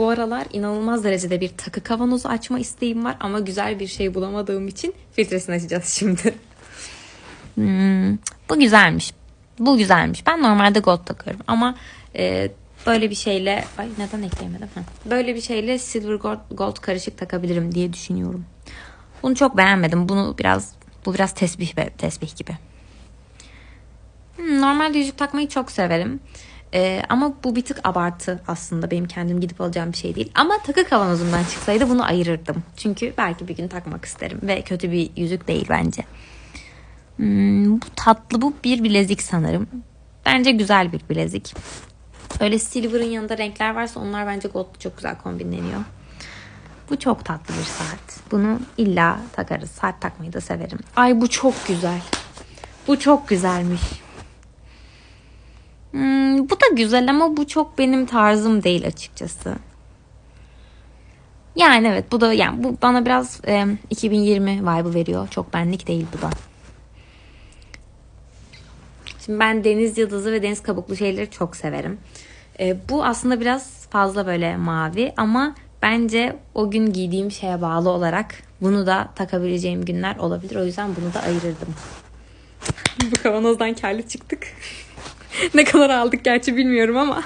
Bu aralar inanılmaz derecede bir takı kavanozu açma isteğim var ama güzel bir şey bulamadığım için filtresini açacağız şimdi. Hmm, bu güzelmiş. Bu güzelmiş. Ben normalde gold takıyorum ama e, böyle bir şeyle ay neden ekleyemedim? Ha. Böyle bir şeyle silver gold, gold karışık takabilirim diye düşünüyorum. Bunu çok beğenmedim. Bunu biraz bu biraz tesbih be, tesbih gibi. Hmm, normalde yüzük takmayı çok severim. Ee, ama bu bir tık abartı aslında. Benim kendim gidip alacağım bir şey değil. Ama takı kavanozumdan çıksaydı bunu ayırırdım. Çünkü belki bir gün takmak isterim. Ve kötü bir yüzük değil bence. Hmm, bu tatlı bu bir bilezik sanırım. Bence güzel bir bilezik. Öyle silver'ın yanında renkler varsa onlar bence gold'la çok güzel kombinleniyor. Bu çok tatlı bir saat. Bunu illa takarız. Saat takmayı da severim. Ay bu çok güzel. Bu çok güzelmiş. Güzel ama bu çok benim tarzım değil açıkçası. Yani evet bu da yani bu bana biraz e, 2020 vibe'ı veriyor. Çok benlik değil bu da. Şimdi ben deniz yıldızı ve deniz kabuklu şeyleri çok severim. E, bu aslında biraz fazla böyle mavi ama bence o gün giydiğim şeye bağlı olarak bunu da takabileceğim günler olabilir. O yüzden bunu da ayırırdım. Bu kavanozdan karlı çıktık. Ne kadar aldık gerçi bilmiyorum ama.